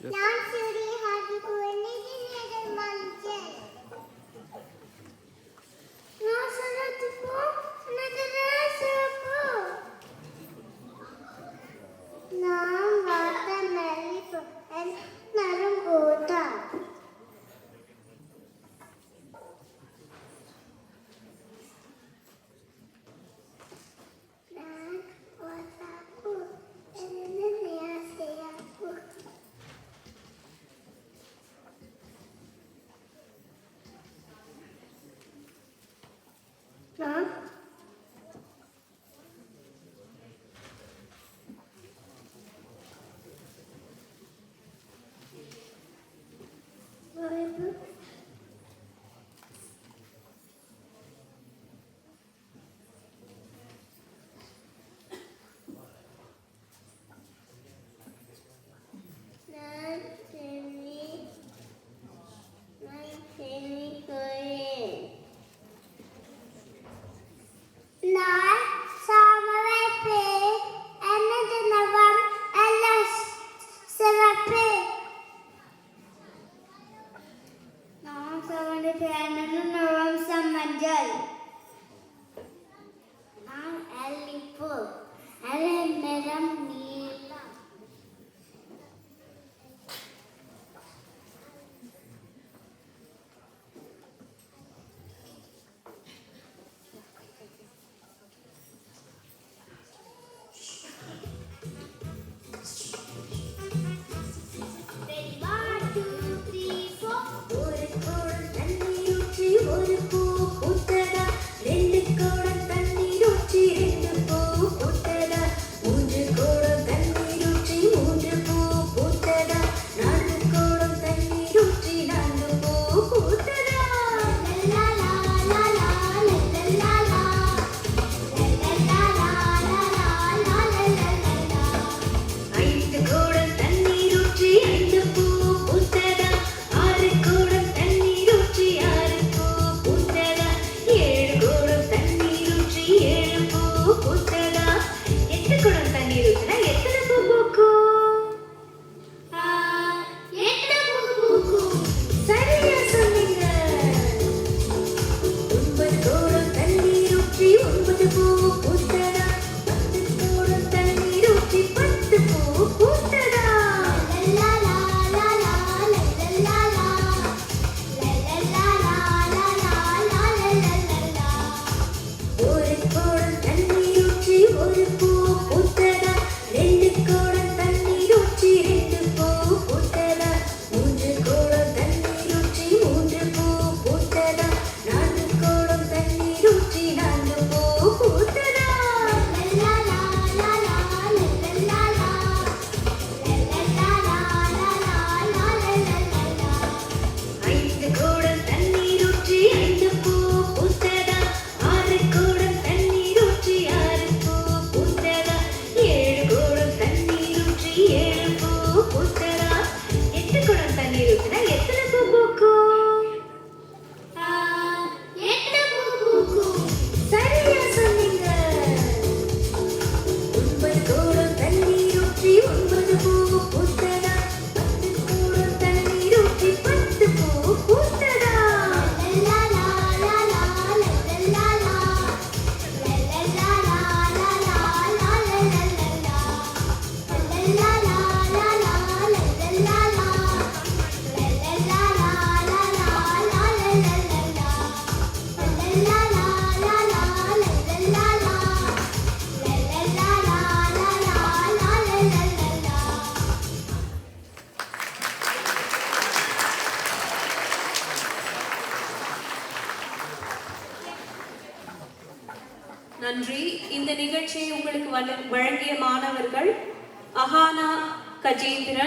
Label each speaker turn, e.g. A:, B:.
A: 老师
B: நன்றி. இந்த நிகழ்ச்சியை உங்களுக்கு வழங்கிய மாணவர்கள் அஹானா கஜேந்திரன்